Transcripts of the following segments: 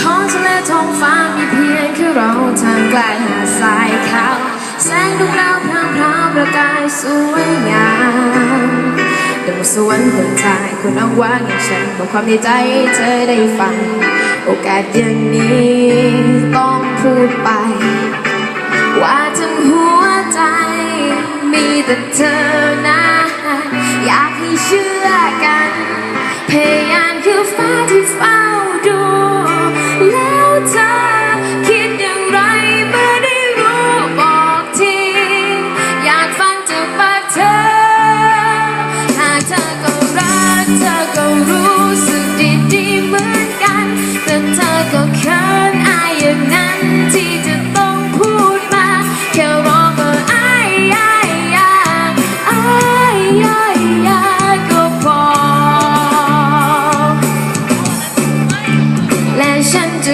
ท้องทะเลท้องฟ้ามีเพียงแค่เราทางไกลหาดทรายขาวแสงดวงดาวพรางพราวประกายสวยงามดังสวรรค์บนทายคุณอ้างว้างอย่างฉันบอกความในใจเธอได้ฟัง โอกาสอย่างนี้ต้องพูดไป ว่าทั้งหัวใจมีแต่เธอนะากใ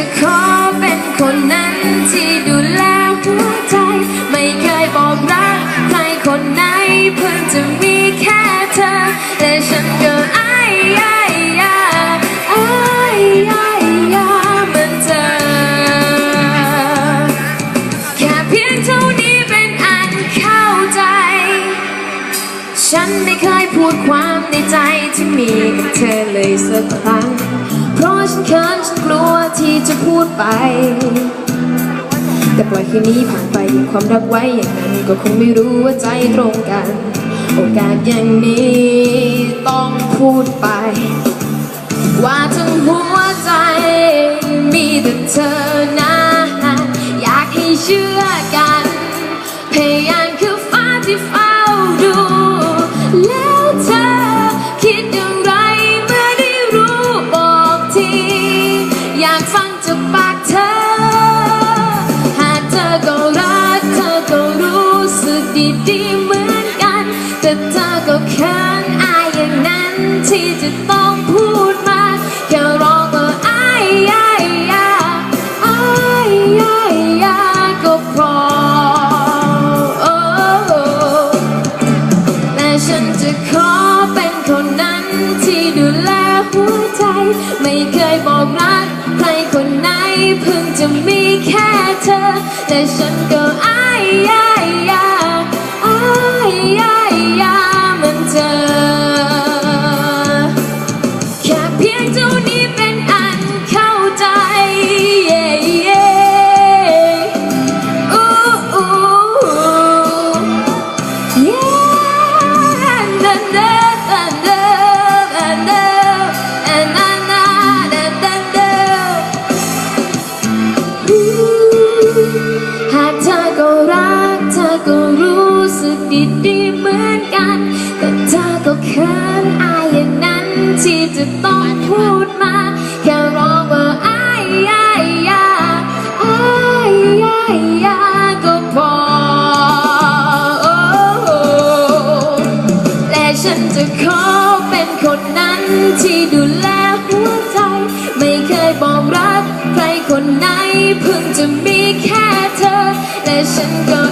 จะขอเป็นคนนั้นที่ดูแลหัวใจ ไม่เคยบอกรักใครคนไหนเพิ่งจะมีแค่เธอ และฉันก็อายอายอายอายอายอายเหมือนเธอ แค่เพียงเท่านี้เป็นอันเข้าใจ ฉันไม่เคยพูดความในใจที่มีกับเธอเลยสักครั้ง ฉันเขินฉันกลัวที่จะพูดไป แต่ปล่อยคืนนี้ผ่านไปยังความรักไว้อย่างนั้น ก็คงไม่รู้ว่าใจตรงกัน โอกาสอย่างนี้ต้องพูดไป ว่าทั้งหัวใจมีแต่เธอนะอยากให้เชื่อกัน พยายามคือฟ้าที่เฝ้าดู แล้วเธอคิดอย่างไร แต่เธอก็เขินอายอย่างนั้นที่จะต้องพูดมาแค่ร้องว่าอายอายอายอายอายอายก็พอแต่ฉันจะขอเป็นคนนั้นที่ดูแลหัวใจ ไม่เคยบอกรักใครคนไหนเพิ่งจะมีแค่เธอ แต่ฉันก็อ สึกดีเหมือนกัน แต่เธอก็เขินอายอย่างนั้นที่จะต้องพูดมา แค่ร้องว่าอายอายอายอายอายอายก็พอและฉันจะขอเป็นคนนั้นที่ดูแลหัวใจ ไม่เคยบอกรัก ใครคนไหนเพิ่งจะมีแค่เธอ และฉันก็